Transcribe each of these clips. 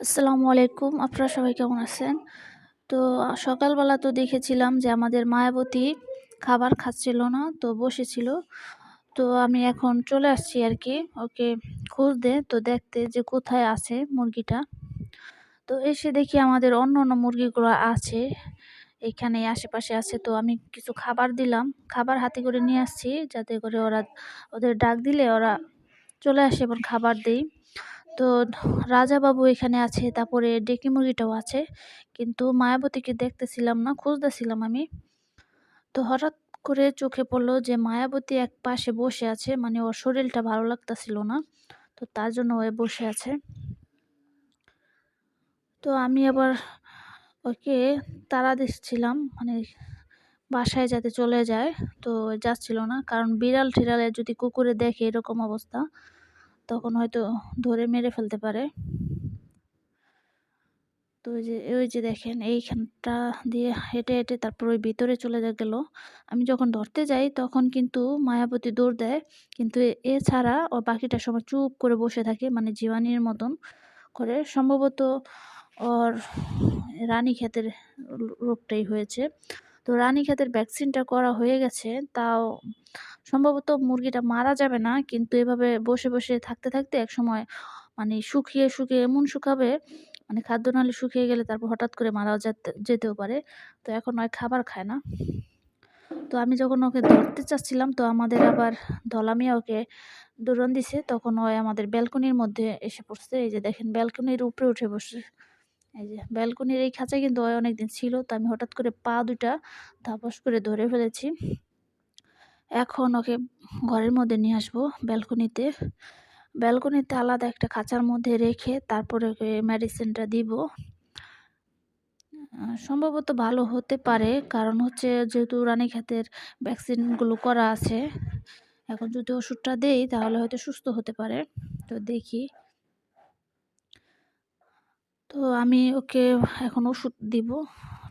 আসসালামু আলাইকুম, আপনারা সবাই কেমন আছেন? তো, সকালবেলা তো দেখেছিলাম যে আমাদের মায়াবতী খাবার খাচ্ছিল না, তো বসেছিল। তো আমি এখন চলে আসছি আর কি, ওকে খুঁজতে। তো দেখতে যে কোথায় আছে মুরগিটা। তো এসে দেখি আমাদের অন্য অন্য মুরগিগুলো আছে, এখানে আশেপাশে আছে। তো আমি কিছু খাবার দিলাম, খাবার হাতে করে নিয়ে আসছি, যাতে করে ওরা ওদের ডাক দিলে ওরা চলে আসে এবং খাবার দেই তো রাজাবাবু এখানে আছে, তারপরে ডেকি মুরগিটাও আছে। কিন্তু মায়াবতীকে দেখতেছিলাম না, খুঁজতেছিলাম আমি। তো হঠাৎ করে চোখে পড়ল যে মায়াবতী এক পাশে বসে আছে মানে ওর শরীরটা ভালো লাগতেছিল না। তো তার জন্য ও বসে আছে। তো আমি আবার ওকে তারা দিচ্ছিলাম মানে বাসায় যাতে চলে যায়। তো যাচ্ছিল না, কারণ বিড়াল ঠিড়ালে যদি কুকুরে দেখে এরকম অবস্থা তখন হয়তো ধরে মেরে ফেলতে পারে। তো ওই যে ওই যে দেখেন, এইখানটা দিয়ে হেঁটে হেঁটে তারপর ওই ভিতরে চলে গেল। আমি যখন ধরতে যাই, তখন কিন্তু মায়াবতী দৌড় দেয়। কিন্তু এছাড়া ও বাকিটা সময় চুপ করে বসে থাকে মানে জীবাণীর মতন করে। সম্ভবত ওর রানী ক্ষেতের রোগটাই হয়েছে। তো রানী ক্ষেতের ভ্যাকসিনটা করা হয়ে গেছে, তাও সম্ভবত মুরগিটা মারা যাবে না। কিন্তু এভাবে বসে বসে থাকতে থাকতে এক সময় মানে শুকিয়ে শুকিয়ে এমন শুকাবে মানে খাদ্য খাদ্যনালী শুকিয়ে গেলে তারপর হঠাৎ করে মারাও যেতে, যেতেও পারে। তো এখন নয় খাবার খায় না। তো আমি যখন ওকে ধরতে চাচ্ছিলাম, তো আমাদের আবার ধলামিয়া ওকে দৌড়ন দিছে। তখন ওই আমাদের ব্যালকনির মধ্যে এসে পড়ছে। এই যে দেখেন, ব্যালকনির উপরে উঠে বসে এই যে ব্যালকনির এই খাঁচায় কিন্তু ওই অনেকদিন ছিল। তো আমি হঠাৎ করে পা দুটা ধাপস করে ধরে ফেলেছি। এখন ওকে ঘরের মধ্যে নিয়ে আসব ব্যালকনিতে। ব্যালকনিতে আলাদা একটা খাঁচার মধ্যে রেখে তারপরে ওকে মেডিসিনটা দিব। সম্ভবত ভালো হতে পারে, কারণ হচ্ছে যেহেতু রানীক্ষেতের ভ্যাকসিনগুলো করা আছে, এখন যদি ওষুধটা দেই তাহলে হয়তো সুস্থ হতে পারে। তো দেখি। তো আমি ওকে এখন ওষুধ দিব।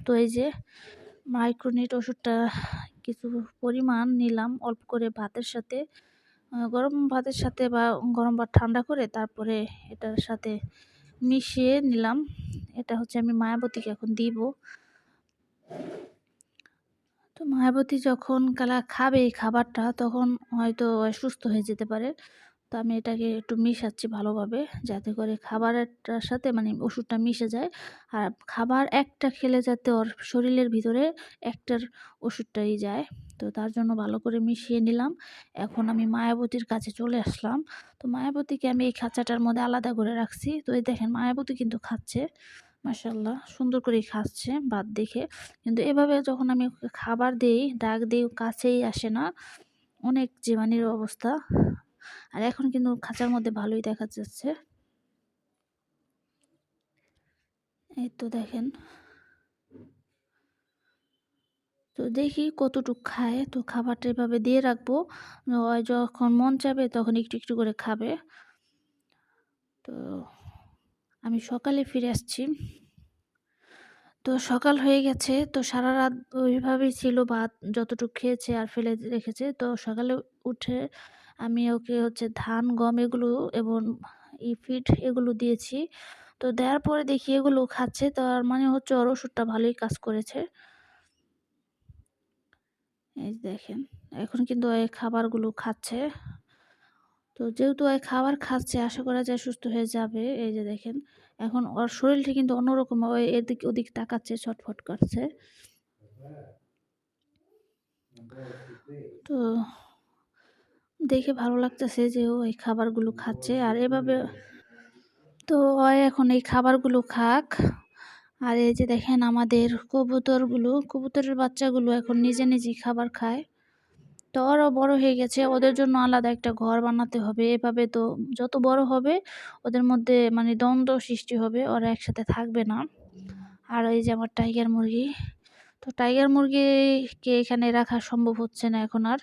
তো এই যে মাইক্রোনিট ওষুধটা কিছু পরিমাণ নিলাম অল্প করে ভাতের সাথে। গরম ভাতের সাথে বা গরম ভাত ঠান্ডা করে তারপরে এটার সাথে মিশিয়ে নিলাম। এটা হচ্ছে আমি মায়াবতীকে এখন দিব। তো মায়াবতী যখন কালা খাবে এই খাবারটা, তখন হয়তো সুস্থ হয়ে যেতে পারে। তো আমি এটাকে একটু মিশাচ্ছি ভালোভাবে যাতে করে খাবারটার সাথে মানে ওষুধটা মিশে যায়। আর খাবার একটা খেলে যাতে ওর শরীরের ভিতরে একটার ওষুধটাই যায়। তো তার জন্য ভালো করে মিশিয়ে নিলাম। এখন আমি মায়াবতীর কাছে চলে আসলাম। তো মায়াবতীকে আমি এই খাঁচাটার মধ্যে আলাদা করে রাখছি। তো এই দেখেন মায়াবতী কিন্তু খাচ্ছে। মাসাল্লাহ সুন্দর করে খাচ্ছে ভাত দেখে। কিন্তু এভাবে যখন আমি খাবার দিই ডাক দিই কাছেই আসে না। অনেক জীবাণীর অবস্থা। আর এখন কিন্তু খাঁচার মধ্যে ভালোই দেখা যাচ্ছে। এই তো দেখেন। তো দেখি কতটুক খায়। তো খাবারটা এভাবে দিয়ে রাখব। যখন মন চাবে তখন একটু একটু করে খাবে। তো আমি সকালে ফিরে আসছি। তো সকাল হয়ে গেছে। তো সারা রাত ওইভাবেই ছিল ভাত যতটুকু খেয়েছে আর ফেলে রেখেছে। তো সকালে উঠে আমি ওকে হচ্ছে ধান, গম এগুলো এবং ই ফিট এগুলো দিয়েছি। তো দেওয়ার পরে দেখি এগুলো খাচ্ছে তার মানে হচ্ছে ওর ওষুধটা ভালোই কাজ করেছে। এই দেখেন, এখন কিন্তু ওই খাবারগুলো খাচ্ছে। তো যেহেতু ওই খাবার খাচ্ছে, আশা করা যায় সুস্থ হয়ে যাবে। এই যে দেখেন, এখন ওর শরীরটা কিন্তু অন্যরকম, ওই এদিক ওদিক তাকাচ্ছে, ছটফট করছে। তো দেখে ভালো লাগতেছে যে ও এই খাবারগুলো খাচ্ছে। আর এভাবে তো ওই এখন এই খাবারগুলো খাক। আর এই যে দেখেন আমাদের কবুতরগুলো, কবুতরের বাচ্চাগুলো এখন নিজে নিজেই খাবার খায়। তো ওরাও বড় হয়ে গেছে, ওদের জন্য আলাদা একটা ঘর বানাতে হবে। এভাবে তো যত বড় হবে, ওদের মধ্যে মানে দ্বন্দ্ব সৃষ্টি হবে, ওরা একসাথে থাকবে না। আর এই যে আমার টাইগার মুরগি, তো টাইগার মুরগিকে এখানে রাখা সম্ভব হচ্ছে না এখন আর।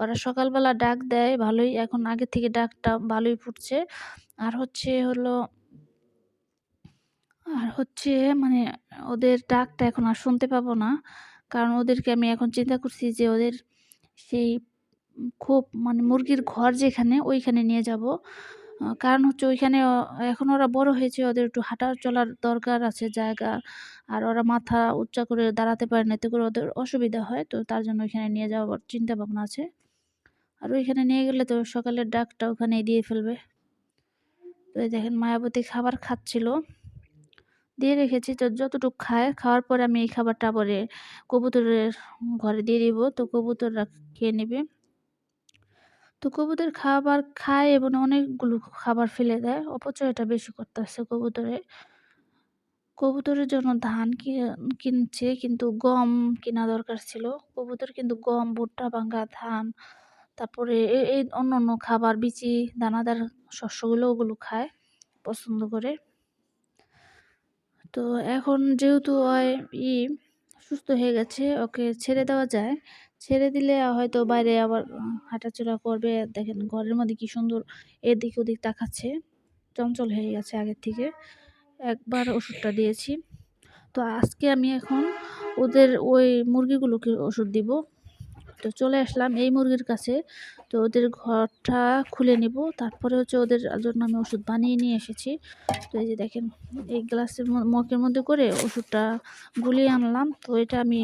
ওরা সকালবেলা ডাক দেয়, ভালোই। এখন আগে থেকে ডাকটা ভালোই ফুটছে। আর হচ্ছে হলো, আর হচ্ছে মানে ওদের ডাকটা এখন আর শুনতে পাবো না। কারণ ওদেরকে আমি এখন চিন্তা করছি যে ওদের সেই খুব মানে মুরগির ঘর যেখানে, ওইখানে নিয়ে যাব। কারণ হচ্ছে ওইখানে এখন ওরা বড় হয়েছে, ওদের একটু হাঁটা চলার দরকার আছে জায়গা। আর ওরা মাথা উচ্চা করে দাঁড়াতে পারে না, এতে করে ওদের অসুবিধা হয়। তো তার জন্য ওইখানে নিয়ে যাওয়ার চিন্তা ভাবনা আছে। আর ওইখানে নিয়ে গেলে তো সকালের ডাকটা ওখানেই দিয়ে ফেলবে। তো দেখেন মায়াবতী খাবার খাচ্ছিল। দিয়ে রেখেছি, তো যতটুকু খায়, খাওয়ার পরে আমি এই খাবারটা পরে কবুতরের ঘরে দিয়ে দিব। তো কবুতররা খেয়ে নেবে। তো কবুতর খাবার খায় এবং অনেকগুলো খাবার ফেলে দেয়, অপচয়টা বেশি করতেছে কবুতরে। কবুতরের জন্য ধান কিনছে, কিন্তু গম কেনা দরকার ছিল। কবুতর কিন্তু গম, ভুট্টা, ভাঙ্গা, ধান তারপরে এই অন্য অন্য খাবার, বিচি, দানাদার শস্যগুলো ওগুলো খায় পছন্দ করে। তো এখন যেহেতু ই সুস্থ হয়ে গেছে, ওকে ছেড়ে দেওয়া যায়। ছেড়ে দিলে হয়তো বাইরে আবার হাঁটাচলা করবে। দেখেন ঘরের মধ্যে কি সুন্দর এদিক ওদিক তাকাচ্ছে, চঞ্চল হয়ে গেছে আগের থেকে। একবার ওষুধটা দিয়েছি। তো আজকে আমি এখন ওদের ওই মুরগিগুলোকে ওষুধ দিব। তো চলে আসলাম এই মুরগির কাছে। তো ওদের ঘরটা খুলে নিব। তারপরে হচ্ছে ওদের জন্য আমি ওষুধ বানিয়ে নিয়ে এসেছি। তো এই যে দেখেন, এই গ্লাসের মগের মধ্যে করে ওষুধটা গুলিয়ে আনলাম। তো এটা আমি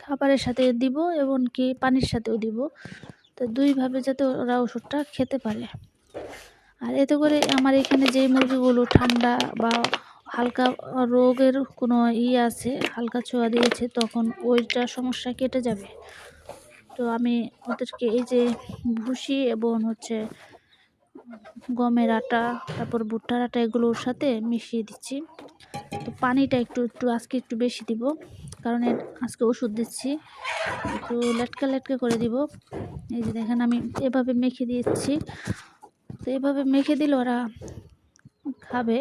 খাবারের সাথে দিব এবং কি পানির সাথেও দিব। তো দুইভাবে যাতে ওরা ওষুধটা খেতে পারে। আর এতে করে আমার এখানে যে মুরগিগুলো ঠান্ডা বা হালকা রোগের কোনো ই আছে, হালকা ছোঁয়া দিয়েছে, তখন ওইটা সমস্যা কেটে যাবে। তো আমি ওদেরকে এই যে ভুসি এবং হচ্ছে গমের আটা, তারপর ভুট্টার আটা এগুলোর সাথে মিশিয়ে দিচ্ছি। তো পানিটা একটু একটু আজকে একটু বেশি দিব, কারণ আজকে ওষুধ দিচ্ছি। একটু লেটকা লেটকা করে দিব। এই যে দেখেন আমি এভাবে মেখে দিচ্ছি। তো এভাবে মেখে দিলে ওরা খাবে।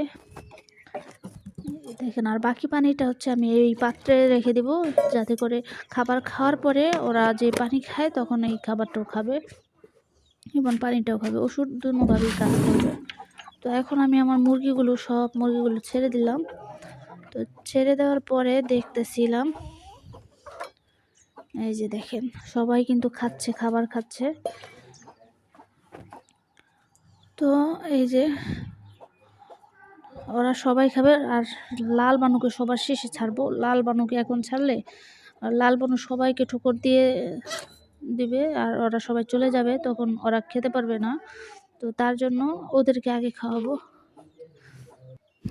দেখেন, আর বাকি পানিটা হচ্ছে আমি এই পাত্রে রেখে দিব, যাতে করে খাবার খাওয়ার পরে ওরা যে পানি খায় তখন এই খাবারটাও খাবে এবং পানিটাও খাবে। ওষুধ দুভাবেই কাজ করবে। তো এখন আমি আমার মুরগিগুলো, সব মুরগিগুলো ছেড়ে দিলাম। তো ছেড়ে দেওয়ার পরে দেখতেছিলাম, এই যে দেখেন, সবাই কিন্তু খাচ্ছে, খাবার খাচ্ছে। তো এই যে ওরা সবাই খাবে আর লাল বানুকে সবার শেষে ছাড়বো। লাল বানুকে এখন ছাড়লে আর লাল বানু সবাইকে ঠুকর দিয়ে দিবে আর ওরা সবাই চলে যাবে, তখন ওরা খেতে পারবে না। তো তার জন্য ওদেরকে আগে খাওয়াবো।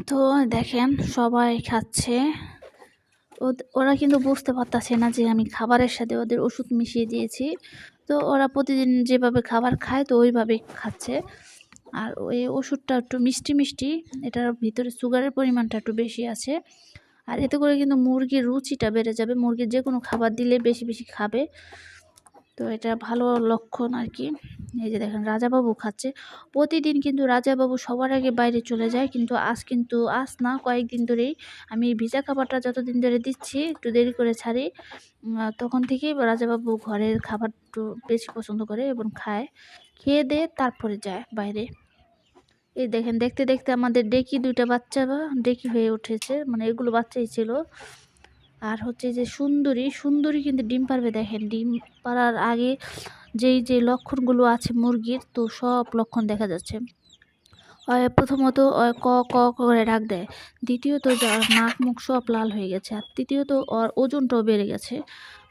তো দেখেন, সবাই খাচ্ছে। ওরা কিন্তু বুঝতে পারতাছে না যে আমি খাবারের সাথে ওদের ওষুধ মিশিয়ে দিয়েছি। তো ওরা প্রতিদিন যেভাবে খাবার খায়, তো ওইভাবেই খাচ্ছে। আর ওই ওষুধটা একটু মিষ্টি মিষ্টি, এটার ভিতরে সুগারের পরিমাণটা একটু বেশি আছে। আর এতে করে কিন্তু মুরগির রুচিটা বেড়ে যাবে মুরগির যে কোনো খাবার দিলে বেশি বেশি খাবে। তো এটা ভালো লক্ষণ আর কি। এই যে দেখেন, রাজাবাবু খাচ্ছে। প্রতিদিন কিন্তু রাজাবাবু সবার আগে বাইরে চলে যায়, কিন্তু আজ কিন্তু, আজ না, কয়েকদিন ধরেই আমি ভিজা খাবারটা যতদিন ধরে দিচ্ছি, একটু দেরি করে ছাড়ি তখন থেকেই রাজাবাবু ঘরের খাবার একটু বেশি পছন্দ করে এবং খায়। খেয়ে দিয়ে তারপরে যায় বাইরে। এই দেখেন, দেখতে দেখতে আমাদের ডেকি দুইটা বাচ্চা বা ডেকি হয়ে উঠেছে। মানে এগুলো বাচ্চাই ছিল। আর হচ্ছে যে সুন্দরী সুন্দরী কিন্তু ডিম পারবে দেখেন। ডিম পাড়ার আগে যেই যে লক্ষণগুলো আছে মুরগির, তো সব লক্ষণ দেখা যাচ্ছে। প্রথমত ক ক করে ডাক দেয়। দ্বিতীয়ত যার নাক, মুখ সব লাল হয়ে গেছে। আর তৃতীয়ত ওর ওজনটাও বেড়ে গেছে।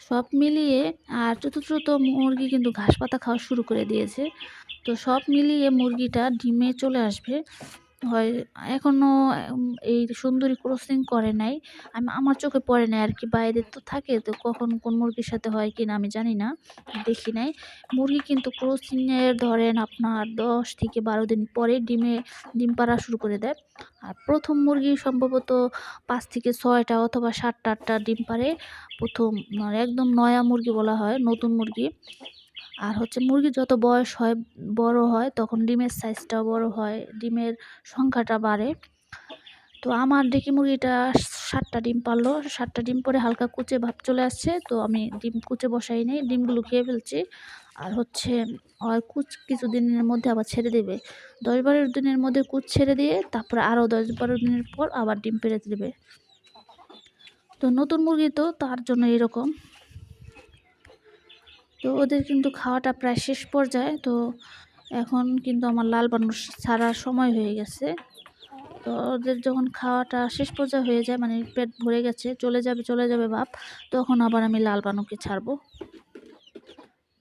সব মিলিয়ে আর চতুর্থত মুরগি কিন্তু ঘাস পাতা খাওয়া শুরু করে দিয়েছে। তো সব মিলিয়ে মুরগিটা ডিমে চলে আসবে। হয় এখনও এই সুন্দরী ক্রসিং করে নাই। আমি, আমার চোখে পড়ে নাই আর কি বাইরে তো থাকে, তো কখন কোন মুরগির সাথে হয় কি না আমি জানি না, দেখি নাই। মুরগি কিন্তু ক্রসিংয়ের ধরেন আপনার দশ থেকে বারো দিন পরে ডিমে, ডিম পাড়া শুরু করে দেয়। আর প্রথম মুরগি সম্ভবত পাঁচ থেকে ছয়টা অথবা সাতটা আটটা ডিম পারে প্রথম মানে একদম নয়া মুরগি বলা হয়, নতুন মুরগি। আর হচ্ছে মুরগি যত বয়স হয়, বড় হয়, তখন ডিমের সাইজটাও বড় হয়, ডিমের সংখ্যাটা বাড়ে। তো আমার ডেকি মুরগিটা সাতটা ডিম পারল, সাতটা ডিম পরে হালকা কুচে ভাব চলে আসছে, তো আমি ডিম কুচে বসাই নেই, ডিমগুলো খেয়ে ফেলছি। আর হচ্ছে আর কুচ কিছু দিনের মধ্যে আবার ছেড়ে দেবে। দশ বারো দিনের মধ্যে কুচ ছেড়ে দিয়ে, তারপরে আরও দশ বারো দিনের পর আবার ডিম পেড়ে দেবে। তো নতুন মুরগি তো তার জন্য এরকম। তো ওদের কিন্তু খাওয়াটা প্রায় শেষ পর্যায়ে, তো এখন কিন্তু আমার লাল বানর ছাড়ার সময় হয়ে গেছে। তো ওদের যখন খাওয়াটা শেষ পর্যায়ে হয়ে যায় মানে পেট ভরে গেছে, চলে যাবে চলে যাবে ভাব তখন আবার আমি লাল বানুকে ছাড়বো।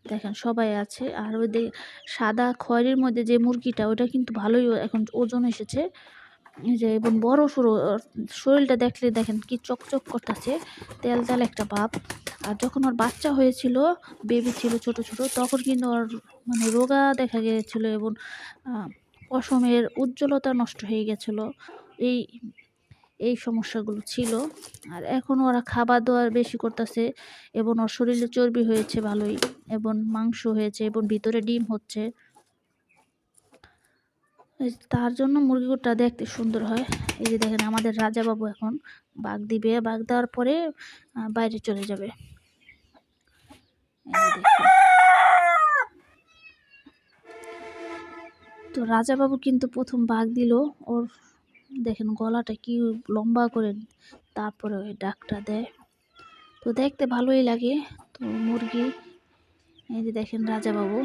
দেখেন, সবাই আছে, আর ওই সাদা খয়েরির মধ্যে যে মুরগিটা, ওটা কিন্তু ভালোই এখন ওজন এসেছে। যে এবং বড় সড়ো ওর শরীরটা দেখলে দেখেন কি চকচক করতেছে, তেল তেল একটা ভাব। আর যখন ওর বাচ্চা হয়েছিল বেবি ছিল ছোট ছোট, তখন কিন্তু ওর মানে রোগা দেখা গিয়েছিল এবং পশমের উজ্জ্বলতা নষ্ট হয়ে গেছিল। এই এই সমস্যাগুলো ছিল। আর এখন ওরা খাবার দাবার বেশি করতেছে এবং ওর শরীরে চর্বি হয়েছে ভালোই এবং মাংস হয়েছে এবং ভিতরে ডিম হচ্ছে। তার জন্য মুরগিটা দেখতে সুন্দর হয়। এই যে দেখেন আমাদের রাজা বাবু এখন বাঘ দিবে। বাঘ দেওয়ার পরে বাইরে চলে যাবে। তো রাজা বাবু কিন্তু প্রথম বাঘ দিল। ওর দেখেন গলাটা কি লম্বা করে তারপরে ওই ডাকটা দেয়। তো দেখতে ভালোই লাগে। তো মুরগি, এই যে দেখেন রাজা বাবু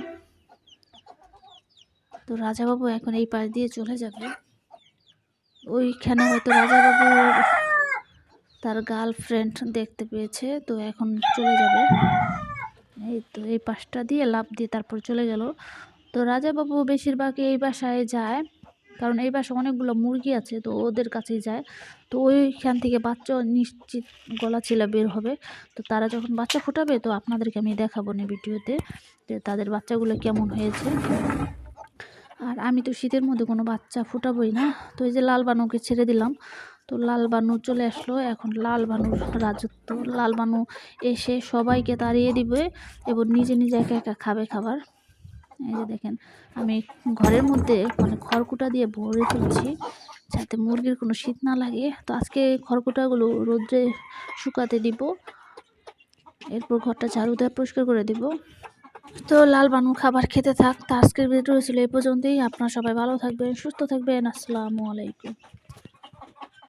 তো রাজাবাবু এখন এই পাশ দিয়ে চলে যাবে। ওইখানে হয়তো রাজাবাবু তার গার্লফ্রেন্ড দেখতে পেয়েছে, তো এখন চলে যাবে। এই তো এই পাশটা দিয়ে লাভ দিয়ে তারপর চলে গেল। তো রাজাবাবু বেশিরভাগ এই বাসায় যায়, কারণ এই বাসায় অনেকগুলো মুরগি আছে, তো ওদের কাছেই যায়। তো ওইখান থেকে বাচ্চা নিশ্চিত গলা ছিলা বের হবে। তো তারা যখন বাচ্চা ফোটাবে, তো আপনাদেরকে আমি দেখাবো না ভিডিওতে যে তাদের বাচ্চাগুলো কেমন হয়েছে। আর আমি তো শীতের মধ্যে কোনো বাচ্চা ফুটাবই না। তো এই যে লাল বানুকে ছেড়ে দিলাম। তো লাল বানু চলে আসলো। এখন লাল বানুর রাজত্ব। লাল বানু এসে সবাইকে তাড়িয়ে দিবে এবং নিজে নিজে একা একা খাবে খাবার। এই যে দেখেন, আমি ঘরের মধ্যে মানে খড়কুটা দিয়ে ভরে ফেলছি যাতে মুরগির কোনো শীত না লাগে। তো আজকে খড়কুটাগুলো রোদ্রে শুকাতে দিব। এরপর ঘরটা ঝাড়ু পরিষ্কার করে দিব। তো লাল বানুর খাবার খেতে থাক। তো আজকের ভিডিও ছিল এই পর্যন্তই। আপনারা সবাই ভালো থাকবেন, সুস্থ থাকবেন। আসসালামু আলাইকুম।